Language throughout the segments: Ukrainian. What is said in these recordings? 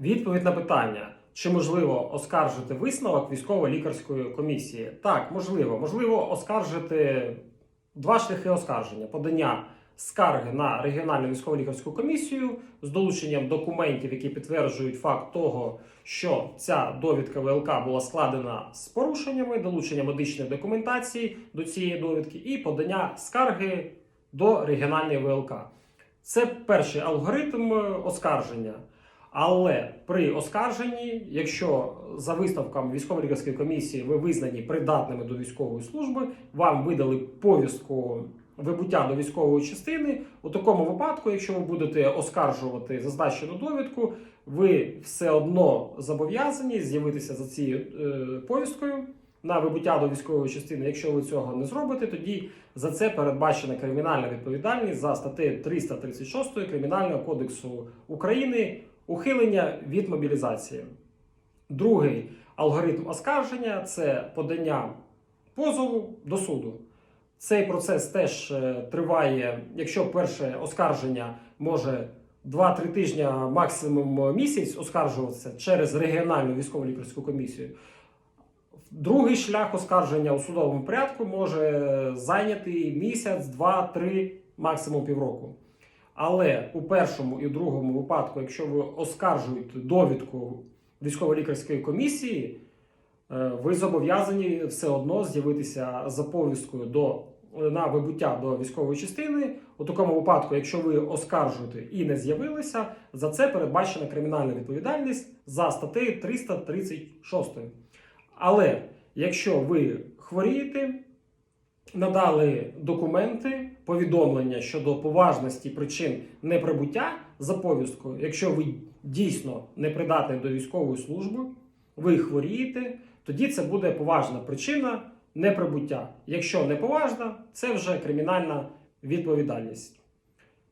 Відповідь на питання: чи можливо оскаржити висновок військово-лікарської комісії? Так, можливо. Можливо оскаржити два шляхи оскарження: подання скарги на регіональну військово-лікарську комісію з долученням документів, які підтверджують факт того, що ця довідка ВЛК була складена з порушеннями, долучення медичної документації до цієї довідки, і подання скарги до регіональної ВЛК. Це перший алгоритм е, оскарження. Але при оскарженні, якщо за висновком військово-лікарської комісії ви визнані придатними до військової служби, вам видали повістку вибуття до військової частини. У такому випадку, якщо ви будете оскаржувати зазначену довідку, ви все одно зобов'язані з'явитися за цією е, повісткою на вибуття до військової частини. Якщо ви цього не зробите, тоді за це передбачена кримінальна відповідальність за статтею 336 Кримінального кодексу України ухилення від мобілізації. Другий алгоритм оскарження це подання позову до суду. Цей процес теж е, триває, якщо перше оскарження може 2-3 тижні, максимум місяць оскаржуватися через регіональну військово-лікарську комісію. Другий шлях оскарження у судовому порядку може зайняти місяць, два, три, максимум півроку. Але у першому і другому випадку, якщо ви оскаржуєте довідку військово-лікарської комісії, е, ви зобов'язані все одно з'явитися за повісткою до на вибуття до військової частини. У такому випадку, якщо ви оскаржуєте і не з'явилися, за це передбачена кримінальна відповідальність за статтею 336. Але якщо ви хворієте, надали документи, повідомлення щодо поважності причин неприбуття за повісткою, якщо ви дійсно не придатний до військової служби, ви хворієте, тоді це буде поважна причина неприбуття. Якщо не поважна, це вже кримінальна відповідальність.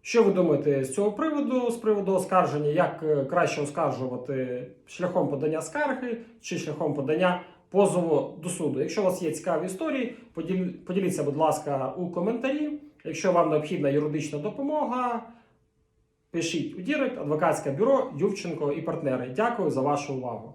Що ви думаєте з цього приводу, з приводу оскарження, як е, краще оскаржувати шляхом подання скарги чи шляхом подання позову до суду? Якщо у вас є цікаві історії, поділ- поділіться, будь ласка, у коментарі. Якщо вам необхідна юридична допомога, пишіть у Дірект, адвокатське бюро Ювченко і партнери. Дякую за вашу увагу.